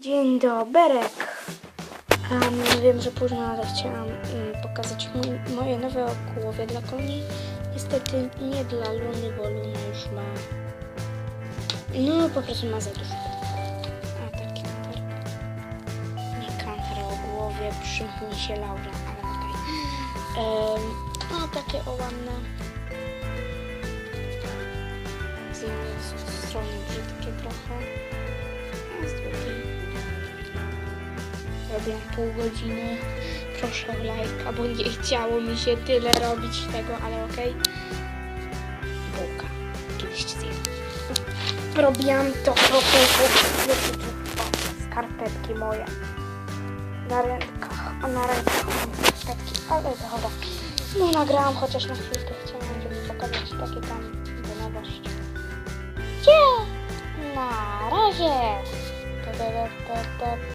Dzień doberek. Um, wiem, że późno, ale chciałam mm, pokazać moje nowe okołowie dla koni. Niestety nie dla Luny, bo Luna już ma... No, po prostu ma za dużo. A, taki kantar. Nie kantar o głowie, przymknie się Laura, ale okej. Em, No, takie o. Z jednej strony brzydkie trochę, robiłam pół godziny. Proszę o lajka, bo nie chciało mi się tyle robić tego, ale okej. Bułka. Kiedyś zjem. Robiłam to prostu. Skarpetki moje. Na rękach, a na rękach mam skarpetki, ale dobra. No nagrałam chociaż na chwilkę, chciałam, żeby pokazać takie tam nowości. Cie! Na razie!